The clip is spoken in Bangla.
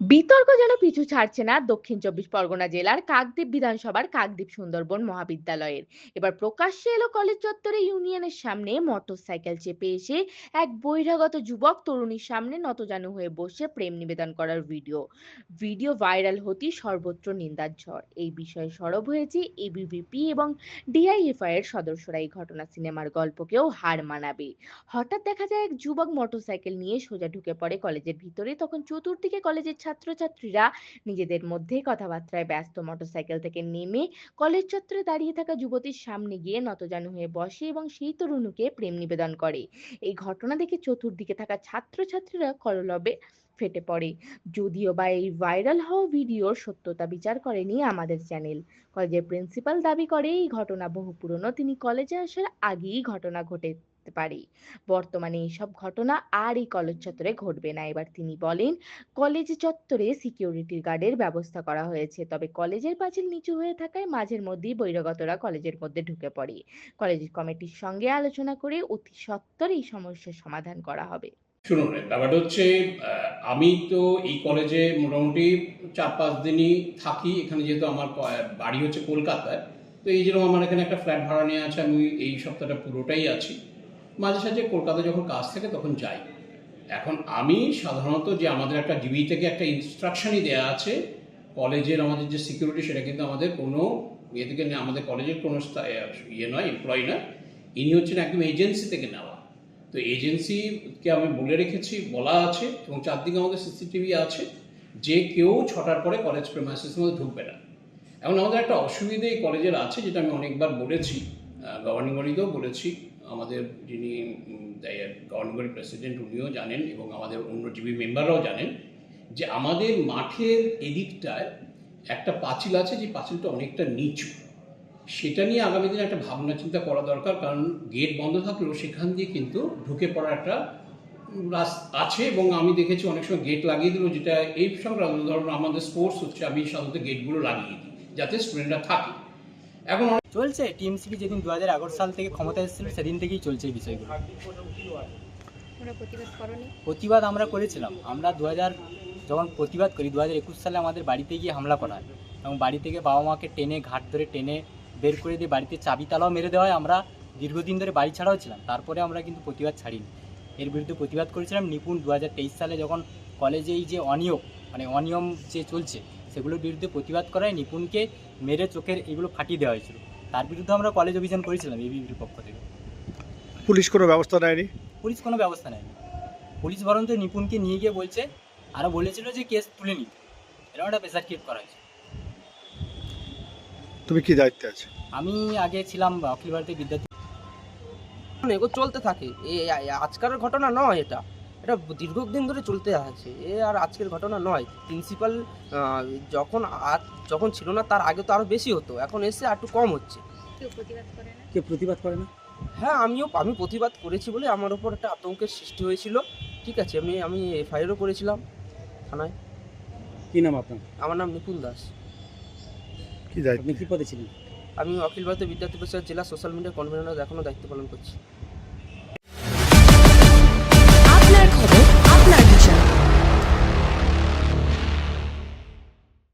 বিতর্ক যেন পিছু ছাড়ছে না দক্ষিণ চব্বিশ পরগনা জেলার কাকদ্বীপ বিধানসভার কাকদ্বীপ সুন্দরবন মহাবিদ্যালয়ের। এবার প্রকাশ্যে এলো কলেজ চত্বরে ইউনিয়নের সামনে মোটরসাইকেল চেপে এসে এক বহিরাগত যুবক তরুণীর সামনে নতজানু হয়ে বসে প্রেম নিবেদন করার ভিডিও। ভিডিও ভাইরাল হতেই সর্বত্র নিন্দার ঝড়। এই বিষয়ে সরব হয়েছে এবিভিপি এবং ডিআইএফআই এর সদস্যরা। এই ঘটনা সিনেমার গল্পকেও হার মানাবে। হঠাৎ দেখা যায় এক যুবক মোটরসাইকেল নিয়ে সোজা ঢুকে পড়ে কলেজের ভিতরে। তখন চতুর্দিকে কলেজের ছাত্রছাত্রীরা নিজেদের মধ্যেই কথাবার্তায় ব্যস্ত। মোটরসাইকেল থেকে নেমে কলেজ চত্বরে দাঁড়িয়ে থাকা যুবতীর সামনে গিয়ে নতজানু হয়ে বসে এবং সেই তরুণীকে প্রেম নিবেদন করে। এই ঘটনা দেখে চতুর্দিকে থাকা ছাত্রছাত্রীরা করলবে ফেটে পড়ে। যদিও বা এই ভাইরাল হওয়া ভিডিওর সত্যতা বিচার করেনি আমাদের চ্যানেল। কলেজের প্রিন্সিপাল দাবি করে, এই ঘটনা বহু পুরনো। তিনি কলেজে আসার আগেই ঘটনা ঘটেতে পারে। বর্তমানে এইসব ঘটনা আর এই কলেজ চত্বরে ঘটবে না। এবার তিনি বলেন, কলেজ চত্বরে সিকিউরিটি গার্ডের ব্যবস্থা করা হয়েছে। তবে কলেজের পাঁচিল নিচু হয়ে থাকায় মাঝের মধ্যেই বহিরাগতরা কলেজের মধ্যে ঢুকে পড়ে। কলেজ কমিটির সঙ্গে আলোচনা করে অতি সত্বর এই সমস্যার সমাধান করা হবে। শুনুন, ব্যাপারটা হচ্ছে আমি তো এই কলেজে মোটামুটি চার পাঁচ দিনই থাকি। এখানে যেহেতু আমার বাড়ি হচ্ছে কলকাতায়। তো এই জন্য আমার এখানে একটা ফ্ল্যাট ভাড়া নিয়ে আছে, আমি এই সপ্তাহটা পুরোটাই আছি। মাঝে সাঝে কলকাতায় যখন কাজ থাকে তখন যাই। এখন আমি সাধারণত যে আমাদের একটা ডিবি থেকে একটা ইনস্ট্রাকশনই দেওয়া আছে, কলেজের আমাদের যে সিকিউরিটি সেটা কিন্তু আমাদের কোনো ইয়ে থেকে আমাদের কলেজের কোনো ইয়ে নয় এমপ্লয়ি নয়, ইনি হচ্ছেন একদম এজেন্সি থেকে নেওয়া। তো এজেন্সিকে আমি বলে রেখেছি, বলা আছে এবং চারদিকে আমাদের সিসিটিভি আছে যে কেউ ছটার পরে কলেজ প্রেমাইসিসের মধ্যে ঢুকবে না। এখন আমাদের একটা অসুবিধে এই কলেজের আছে, যেটা আমি অনেকবার বলেছি গভর্নিং বডিতেও বলেছি আমাদের যিনি গভর্নিং বডি প্রেসিডেন্ট উনিও জানেন এবং আমাদের অন্য জিবি মেম্বাররাও জানেন যে আমাদের মাঠের এদিকটায় একটা পাঁচিল আছে, যে পাঁচিলটা অনেকটা নিচু। সেটা নিয়ে আগামী দিনে একটা ভাবনা চিন্তা করা দরকার, কারণ গেট বন্ধ থাকলেও সেখান দিয়ে কিন্তু ঢুকে পড়ার একটা আছে এবং আমি দেখেছি অনেক সময় গেট লাগিয়ে দিল, যেটা এই সংক্রান্ত ধরুন আমাদের স্পোর্টস হচ্ছে, আমি সাধারণত গেটগুলো লাগিয়ে দিই, যাতে স্টুডেন্টরা থাকে। এখন চলছে। টিএমসিপি যেদিন দু হাজার এগারো সাল থেকে ক্ষমতা এসেছিল সেদিন থেকেই চলছে এই বিষয়গুলো। প্রতিবাদ আমরা করেছিলাম। আমরা দু হাজার যখন প্রতিবাদ করি দু হাজার একুশ সালে আমাদের বাড়িতে গিয়ে হামলা করা হয়। এবং বাড়ি থেকে বাবা মাকে টেনে ঘাট ধরে টেনে বের করে দিয়ে বাড়িতে চাবি তালাও মেরে দেওয়া হয়। আমরা দীর্ঘদিন ধরে বাড়ি ছাড়াও ছিলাম। তারপরে আমরা কিন্তু প্রতিবাদ ছাড়িনি। এর বিরুদ্ধে প্রতিবাদ করেছিলাম। নিপুণ দু হাজার তেইশ সালে যখন কলেজে এই যে অনিয়ম মানে অনিয়ম যে চলছে সেগুলোর বিরুদ্ধে প্রতিবাদ করায় নিপুণকে মেরে চোখের এগুলো ফাটিয়ে দেওয়া হয়েছিল। তার বিরুদ্ধে আমরা কলেজ অভিযান করেছিলাম এবিবির পক্ষ থেকে। পুলিশ কোনো ব্যবস্থা নেয়নি? পুলিশ কোনো ব্যবস্থা নেয়নি। পুলিশ বরঞ্চ নিপুণকে নিয়ে গিয়ে বলছে আরও বলেছিল যে কেস তুলে নিতে। এরকম একটা প্রেসার ক্রিয়েট করা হয়েছে। তুমি কি দায়িত্বে আছো? আমি আগে ছিলাম অখিল ভারতীয় বিদ্যার্থী। এগুলো চলতে থাকে। আজকালের ঘটনা নয় এটা। এটা দীর্ঘদিন ধরে চলতে আছে। এ আর আজকের ঘটনা নয়। প্রিন্সিপাল যখন আর যখন ছিল না তার আগে তো আরও বেশি হতো। এখন এসে আর একটু কম হচ্ছে। কেউ প্রতিবাদ করে না? কে প্রতিবাদ করে না? হ্যাঁ আমিও আমি প্রতিবাদ করেছি বলে আমার ওপর একটা আতঙ্কের সৃষ্টি হয়েছিল। ঠিক আছে আমি আমি এফআইআরও করেছিলাম থানায়। কি নাম আপনার? আমার নাম নিপুল দাস। কি দায়িত্ব? আপনি কি পদে ছিলেন? আমি অখিল ভারতীয় বিদ্যার্থী পরিষদ জেলা সোশ্যাল মিডিয়া কনভেনার এখনও দায়িত্ব পালন করছি।